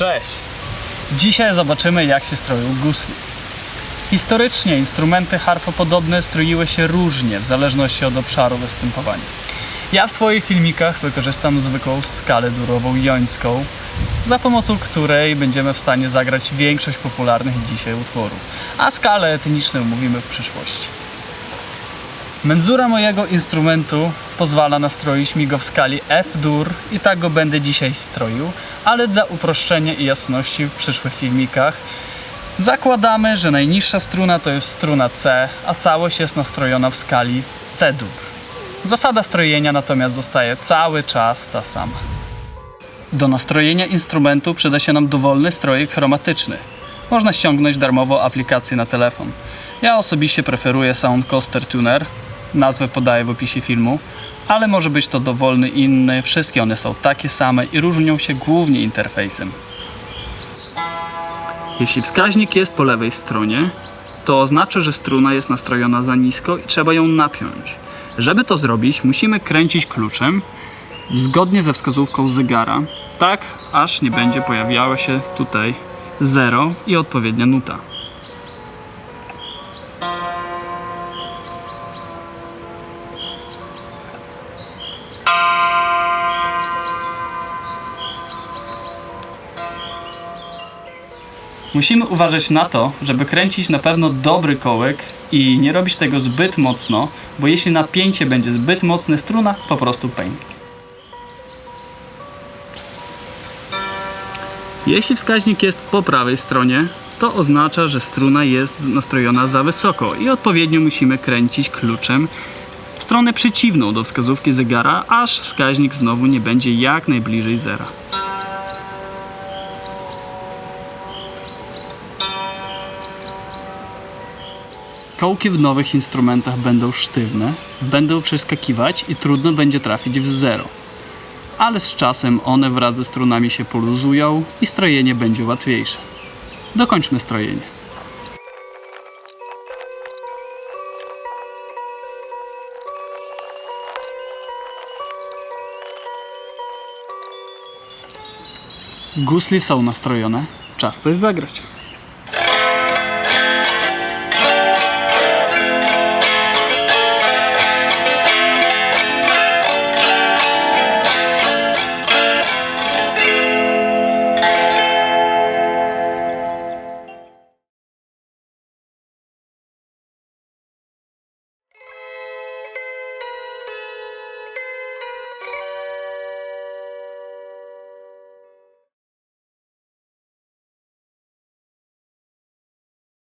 Cześć! Dzisiaj zobaczymy jak się stroją gusli. Historycznie instrumenty harfopodobne stroiły się różnie w zależności od obszaru występowania. Ja w swoich filmikach wykorzystam zwykłą skalę durową jońską, za pomocą której będziemy w stanie zagrać większość popularnych dzisiaj utworów, a skalę etniczną mówimy w przyszłości. Menzura mojego instrumentu pozwala nastroić mi go w skali F-dur i tak go będę dzisiaj stroił, ale dla uproszczenia i jasności w przyszłych filmikach zakładamy, że najniższa struna to jest struna C, a całość jest nastrojona w skali C-dur. Zasada strojenia natomiast zostaje cały czas ta sama. Do nastrojenia instrumentu przyda się nam dowolny strojek chromatyczny. Można ściągnąć darmową aplikację na telefon. Ja osobiście preferuję Sound Coaster Tuner, nazwę podaję w opisie filmu, ale może być to dowolny inny, wszystkie one są takie same i różnią się głównie interfejsem. Jeśli wskaźnik jest po lewej stronie, to oznacza, że struna jest nastrojona za nisko i trzeba ją napiąć. Żeby to zrobić, musimy kręcić kluczem zgodnie ze wskazówką zegara, tak aż nie będzie pojawiała się tutaj 0 i odpowiednia nuta. Musimy uważać na to, żeby kręcić na pewno dobry kołek i nie robić tego zbyt mocno, bo jeśli napięcie będzie zbyt mocne, struna po prostu pęknie. Jeśli wskaźnik jest po prawej stronie, to oznacza, że struna jest nastrojona za wysoko i odpowiednio musimy kręcić kluczem w stronę przeciwną do wskazówki zegara, aż wskaźnik znowu nie będzie jak najbliżej zera. Kołki w nowych instrumentach będą sztywne, będą przeskakiwać i trudno będzie trafić w zero. Ale z czasem one wraz ze strunami się poluzują i strojenie będzie łatwiejsze. Dokończmy strojenie. Gusli są nastrojone, czas coś zagrać.